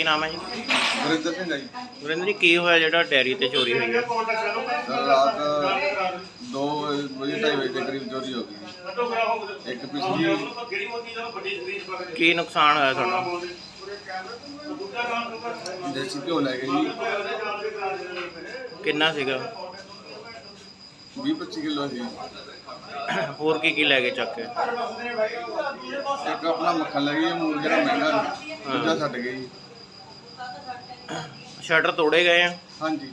ਕੀ ਨਾਮ ਹੈ ਜੀ? ਵਰਿੰਦਰ ਸਿੰਘ ਆ ਜੀ। ਵਰਿੰਦਰ ਜੀ ਕੀ ਹੋਇਆ ਜਿਹੜਾ ਡੈਰੀ ਤੇ ਚੋਰੀ ਹੋਈ ਹੈ? ਸਰ ਰਾਤ 2 ਵਜੇ ਢਾਈ ਵਜੇ ਦੇ ਕਰੀਬ ਚੋਰੀ ਹੋ ਗਈ। ਇੱਕ ਪਿਛਲੀ ਕੀ ਨੁਕਸਾਨ ਹੋਇਆ ਤੁਹਾਡਾ? ਦੇਸੀ ਘਿਓ ਲੈ ਗਏ ਜੀ। ਕਿੰਨਾ ਸੀਗਾ? 20 25 ਕਿਲੋ ਸੀ। ਹੋਰ ਕੀ ਕੀ ਲੈ ਗਏ ਚੱਕ ਕੇ? ਇੱਕ ਆਪਣਾ ਮੱਖਣ ਲੈ ਗਏ ਮੂਲ ਜਿਹੜਾ ਮਹਿੰਗਾ ਦੂਜਾ ਛੱਡ ਜੀ। ਸ਼ਟਰ ਤੋੜੇ ਗਏ ਆ। ਹਾਂਜੀ।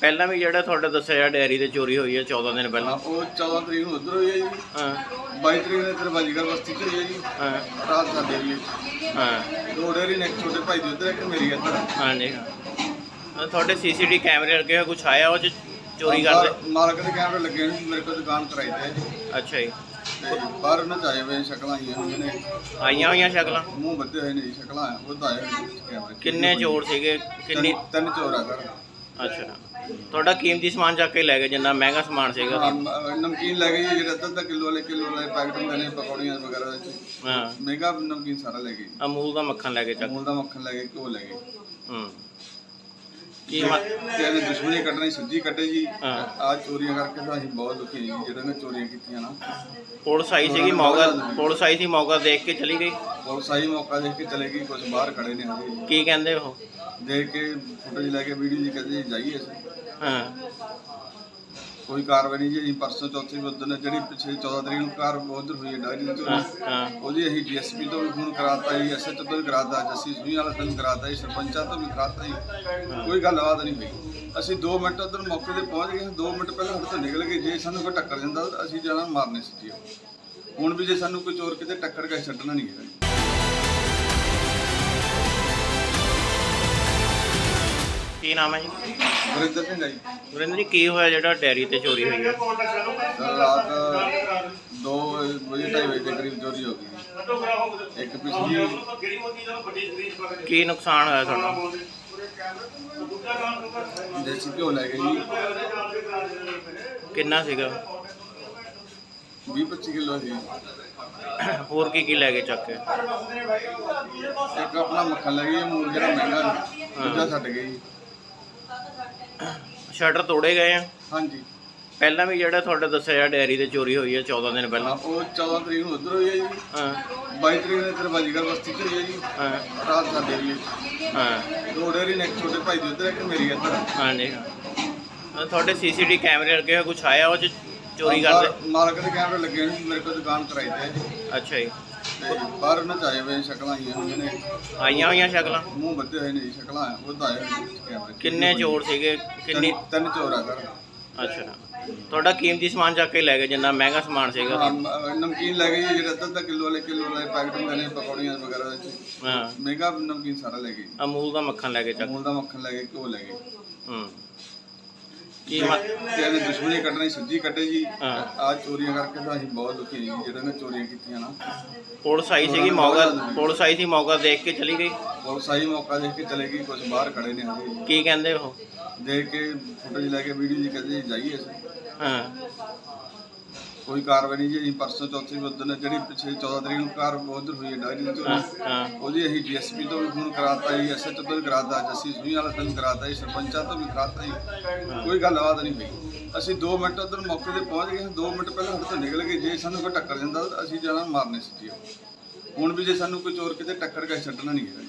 ਪਹਿਲਾਂ ਵੀ ਜਿਹੜਾ ਤੁਹਾਡਾ ਦੱਸਿਆ ਡੈਰੀ ਤੇ ਚੋਰੀ ਹੋਈ ਹੈ 14 ਦਿਨ ਪਹਿਲਾਂ। ਉਹ 14 ਤਰੀਕ ਨੂੰ ਉਧਰ ਹੋਈ ਹੈ ਜੀ। ਹਾਂ। 22 ਤਰੀਕ ਨੂੰ ਇੱਧਰ ਬਾਜੀਗਰ ਬਸਤੀ ਚ ਹੋਈ ਹੈ ਜੀ। ਹਾਂ। ਰਾਤ ਸਾਡੇ ਵੀ। ਹਾਂ। ਦੋ ਡੇਰੀ ਨੇ ਇੱਕ ਛੋਟੇ ਭਾਈ ਦੀ ਉਧਰ ਇੱਕ ਮੇਰੀ ਇੱਧਰ। ਹਾਂਜੀ। ਹਾਂ ਤੁਹਾਡੇ ਸੀਸੀਟੀ ਕੈਮਰੇ ਲੱਗੇ ਹੋਏ ਕੁਛ ਆਇਆ ਉਹ ਚ ਚੋਰੀ ਕਰਦੇ? ਮਾਲਕ ਦੇ ਕੈਮਰੇ ਲੱਗੇ ਨੇ ਮੇਰੇ ਕੋਲ ਦੁਕਾਨ ਕਰਾਈ ਤੇ ਅੱਛਾ ਜੀ। ਤੇ ਬਾਹਰ ਸ਼ਕਲਾਂ ਆਈਆਂ ਹੋਈਆਂ ਨੇ। ਆਈਆਂ ਹੋਈਆਂ ਸ਼ਕਲਾਂ? ਮੂੰਹ ਬੱਧੇ ਹੋਏ ਨੇ ਜੀ ਸ਼ਕਲਾਂ ਉਹ ਤਾਂ ਆਏ ਹੋਏ ਨੇ ਕੈਮਰੇ 'ਚ। ਕਿੰਨੇ ਚੋਰ ਸੀਗੇ? ਕਿੰਨੀ ਤਿੰਨ- ਤਿੰਨ ਚੋਰ ਆ ਸਰ। ਅੱਛਾ। ਤੁਹਾਡਾ ਕੀਮਤੀ ਸਮਾਨ ਚੱਕ ਕੇ ਲੈ ਗਏ ਜਿੰਨਾ ਮਹਿੰਗਾ ਸਮਾਨ ਸੀਗਾ। ਨਮਕੀਨ ਲੈ ਗਏ ਜੀ ਜਿਹੜੇ ਅੱਧਾ ਅੱਧਾ ਕਿਲੋ ਵਾਲੇ ਕਿਲੋ ਵਾਲੇ ਪੈਕਟ ਹੁੰਦੇ ਨੇ ਪਕੌੜੀਆਂ ਵਗੈਰਾ ਦੇ ਵਿੱਚ। ਹਾਂ। ਮਹਿੰਗਾ ਨਮਕੀਨ ਸਾਰਾ ਲੈ ਗਏ ਅਮੂਲ ਦਾ ਮੱਖਣ ਲੈ ਕੇ ਚੱਕ। ਅਮੂਲ ਦਾ ਮੱਖਣ ਲੈ ਗਏ ਘਿਓ ਲੈ ਗਏ। ਹੂੰ। ਕੀ ਮ- ਤੇ ਇਹਨੇ ਦੁਸ਼ਮਣੀ ਕੱਢਣੀ ਸਿੱਧੀ ਕੱਢੇ ਜੀ। ਹਾਂ। ਆ ਚੋਰੀਆਂ ਕਰਕੇ ਤਾਂ ਅਸੀਂ ਬਹੁਤ ਦੁਖੀ ਹਾਂ ਜੀ ਜਿਹੜੇ ਨੇ ਚੋਰੀਆਂ ਕੀਤੀਆਂ ਨਾ। ਪੁਲਿਸ ਆਈ ਸੀਗੀ ਮੌਕਾ ਪੁਲਿਸ ਆਈ ਸੀ ਮੌਕਾ ਦੇਖ ਕੇ ਚਲੀ ਗਈ? ਬਹੁਤ ਸਹੀ ਮੌਕਾ ਦੇਖ ਕੇ ਚਲੇ ਗਈ ਕੁਝ ਬਾਹਰ ਖੜੇ ਨੇ ਹਜੇ। ਕੀ ਕਹਿੰਦੇ ਉਹ? ਦੇਖ ਕੇ ਫੁਟੇਜ ਲੈ ਕੇ ਵੀਡੀਓ ਜੀ ਕਹਿੰਦੇ ਜੀ ਜਾਈਏ ਅਸੀਂ। ਹਾਂ। ਕੋਈ ਕਾਰਵਾਈ ਨਹੀਂ ਜੀ ਪਰਸੋਂ ਚੌਥੀ ਉਦੋਂ ਜਿਹੜੀ ਪਿਛਲੇ 14 ਤਰੀਕ ਨੂੰ ਕਾਰ ਉਧਰ ਹੋਈ ਹੈ ਡਾਇਰੀ ਹਾਂ ਉਹਦੀ ਅਸੀਂ ਡੀਐਸਪੀ ਤੋਂ ਵੀ ਫੋਨ ਕਰਾਤਾ ਜੀ ਐਸਐਚਓ ਤੋਂ ਵੀ ਕਰਾਤਾ ਜੱਸੀ ਸੁਣੀ ਵਾਲਾ ਤੋਂ ਵੀ ਕਰਾਤਾ ਜੀ ਸਰਪੰਚਾਂ ਤੋਂ ਵੀ ਕਰਾਤਾ ਜੀ ਕੋਈ ਗੱਲਬਾਤ ਨਹੀਂ ਹੋਈ। ਅਸੀਂ 2 ਮਿੰਟ ਉਧਰ ਮੌਕੇ ਤੇ ਪਹੁੰਚ ਗਏ 2 ਮਿੰਟ ਪਹਿਲਾਂ ਸਾਡੇ ਤੋਂ ਨਿਕਲ ਗਏ ਜੇ ਸਾਨੂੰ ਕੋਈ ਟੱਕਰ ਜਾਂਦਾ ਤਾਂ ਅਸੀਂ ਜਾਣਾ ਮਾਰਨੇ ਸੀ ਜੀ। ਹੁਣ ਵੀ ਜੇ ਸਾਨੂੰ ਕੋਈ ਚੋਰ ਕਿਤੇ ਟੱਕਰ ਕੇ ਛੱਡਣਾ ਨਹੀਂ ਹੈਗਾ। ਕੀ ਨਾਮ ਹੈ ਜੀ? ਵਰਿੰਦਰ ਸਿੰਘ ਜੀ। ਵਰਿੰਦਰ ਜੀ ਕੀ ਹੋਇਆ ਜਿਹੜਾ ਡੈਰੀ ਤੇ ਚੋਰੀ ਹੋਈ ਹੈ? ਸਰ ਰਾਤ 2 ਵਜੇ ਢਾਈ ਵਜੇ ਦੇ ਕਰੀਬ ਚੋਰੀ ਹੋ ਗਈ। ਇੱਕ ਪਿਛਲੀ ਕੀ ਨੁਕਸਾਨ ਹੋਇਆ ਤੁਹਾਡਾ? ਦੇਸੀ ਘਿਓ ਲੈ ਗਏ ਜੀ। ਕਿੰਨਾ ਸੀਗਾ? 20 25 ਕਿਲੋ ਸੀ। ਹੋਰ ਕੀ ਕੀ ਲੈ ਗਏ ਚੱਕ ਕੇ? ਇੱਕ ਆਪਣਾ ਮੱਖਣ ਲੈ ਗਏ ਮੂਲ ਜਿਹੜਾ ਮਹਿੰਗਾ ਦੂਜਾ ਛੱਡ ਜੀ। ਸ਼ਟਰ ਤੋੜੇ ਗਏ ਆ। ਹਾਂਜੀ। ਪਹਿਲਾਂ ਵੀ ਜਿਹੜਾ ਤੁਹਾਡਾ ਦੱਸਿਆ ਡੈਰੀ ਤੇ ਚੋਰੀ ਹੋਈ ਹੈ 14 ਦਿਨ ਹਾਂ, ਪਹਿਲਾਂ ਉਹ 14 ਤਰੀਕ ਨੂੰ ਉਧਰ ਹੋਈ ਹੈ ਜੀ। ਹਾਂ। 22 ਤਰੀਕ ਨੂੰ ਇੱਧਰ ਬਾਜੀਗਰ ਬਸਤੀ ਚ ਹੋਈ ਹੈ ਜੀ। ਹਾਂ। ਰਾਤ ਸਾਡੇ ਵੀ ਇੱਥੇ। ਹਾਂ। ਦੋ ਡੇਰੀ ਨੇ ਇੱਕ ਛੋਟੇ ਭਾਈ ਦੀ ਉਧਰ ਇੱਕ ਮੇਰੀ ਇੱਧਰ। ਹਾਂਜੀ। ਹਾਂ ਅਹ ਤੁਹਾਡੇ ਸੀਸੀਟੀ ਕੈਮਰੇ ਲੱਗੇ ਹੋਏ ਕੁਛ ਆਇਆ ਉਹ ਚ ਚੋਰੀ ਕਰਦੇ? ਮਾਲਕ ਦੇ ਕੈਮਰੇ ਲੱਗੇ ਨੇ ਮੇਰੇ ਕੋਲ ਦੁਕਾਨ ਕਰਾਈ ਤੇ ਹੈ ਜੀ। ਅੱਛਾ ਜੀ। ਤੇ ਬਾਹਰ ਉਹਨਾਂ ਚ ਆਏ ਹੋਏ ਸ਼ਕਲਾਂ ਆਈਆਂ ਹੋਈਆਂ ਨੇ। ਆਈਆਂ ਹੋਈਆਂ ਸ਼ਕਲਾਂ? ਮੂੰਹ ਬੱਧੇ ਹੋਏ ਨੇ ਜੀ ਸ਼ਕਲਾਂ ਉਹ ਤਾਂ ਆਏ ਹੋਏ ਨੇ ਕੈਮਰੇ 'ਚ। ਕਿੰਨੇ ਚੋਰ ਸੀਗੇ? ਕਿੰਨੀ ਤਿੰਨ- ਤਿੰਨ ਚੋਰ ਆ ਸਰ। ਅੱਛਾ। ਤੁਹਾਡਾ ਕੀਮਤੀ ਸਮਾਨ ਚੱਕ ਕੇ ਲੈ ਗਏ ਜਿੰਨਾ ਮਹਿੰਗਾ ਸਮਾਨ ਸੀਗਾ। ਹਾਂ, ਮ- ਨਮਕੀਨ ਲੈ ਗਏ ਜੀ ਜਿਹੜੇ ਅੱਧਾ ਅੱਧਾ ਕਿਲੋ ਵਾਲੇ ਕਿਲੋ ਵਾਲੇ ਪੈਕਟ ਹੁੰਦੇ ਨੇ ਪਕੌੜੀਆਂ ਵਗੈਰਾ ਦੇ ਵਿੱਚ। ਹਾਂ। ਮਹਿੰਗਾ ਨਮਕੀਨ ਸਾਰਾ ਲੈ ਗਏ। ਅਮੂਲ ਦਾ ਮੱਖਣ ਲੈ ਕੇ ਚੱਕ। ਅਮੂਲ ਦਾ ਮੱਖਣ ਲੈ ਗਏ ਘਿਓ ਲੈ ਗਏ। ਹੂੰ। ਕੀ ਮ- ਤੇ ਇਹਨੇ ਦੁਸ਼ਮਣੀ ਕੱਢਣੀ ਸਿੱਧੀ ਕੱਢੇ ਜੀ। ਹਾਂ। ਆ ਚੋਰੀਆਂ ਕਰਕੇ ਤਾਂ ਅਸੀਂ ਬਹੁਤ ਦੁਖੀ ਜੀ ਜਿਹੜੇ ਨੇ ਚੋਰੀਆਂ ਕੀਤੀਆਂ ਨਾ। ਪੁਲਿਸ ਆਈ ਸੀਗੀ ਮੌਕਾ ਪੁਲਿਸ ਆਈ ਸੀ ਮੌਕਾ ਦੇਖ ਕੇ ਚਲੀ ਗਈ? ਬਹੁਤ ਸਹੀ ਮੌਕਾ ਦੇਖ ਕੇ ਚਲੇ ਗਈ ਕੁਝ ਬਾਹਰ ਖੜੇ ਨੇ ਹਜੇ। ਕੀ ਕਹਿੰਦੇ ਉਹ? ਦੇਖ ਕੇ ਫੁਟੇਜ ਲੈ ਕੇ ਵੀਡੀਓ ਜੀ ਕਹਿੰਦੇ ਜੀ ਜਾਈਏ ਅਸੀਂ। ਹਾਂ। ਕੋਈ ਕਾਰਵਾਈ ਨਹੀਂ ਜੀ ਅਸੀਂ ਪਰਸੋਂ ਚੌਥੀ ਉਦੋਂ ਜਿਹੜੀ ਪਿਛਲੇ 14 ਤਰੀਕ ਨੂੰ ਕਾਰ ਉਧਰ ਹੋਈ ਹੈ ਡਾਇਰੀ ਹਾਂ ਹਾਂ ਉਹਦੀ ਅਸੀਂ ਡੀਐਸਪੀ ਤੋਂ ਵੀ ਫੋਨ ਕਰਾਤਾ ਜੀ ਐਸਐਚਓ ਤੋਂ ਵੀ ਕਰਾਤਾ ਜੱਸੀ ਸੁਣੀ ਵਾਲਾ ਤੋਂ ਵੀ ਕਰਾਤਾ ਜੀ ਸਰਪੰਚਾਂ ਤੋਂ ਵੀ ਕਰਾਤਾ ਜੀ ਕੋਈ ਗੱਲਬਾਤ ਨਹੀਂ ਹੋਈ ਅਸੀਂ 2 ਮਿੰਟ ਉਧਰ ਮੌਕੇ ਤੇ ਪਹੁੰਚ ਗਏ 2 ਮਿੰਟ ਪਹਿਲਾਂ ਸਾਡੇ ਤੋਂ ਨਿਕਲ ਗਏ ਜੇ ਸਾਨੂੰ ਕੋਈ ਟੱਕਰ ਜਾਂਦਾ ਤਾਂ ਅਸੀਂ ਜਾਣਾ ਮਾਰਨੇ ਸੀ ਜੀ। ਹੁਣ ਵੀ ਜੇ ਸਾਨੂੰ ਕੋਈ ਚੋਰ ਕਿਤੇ ਟੱਕਰ ਕੇ ਛੱਡਣਾ ਨਹੀਂ ਜੀ।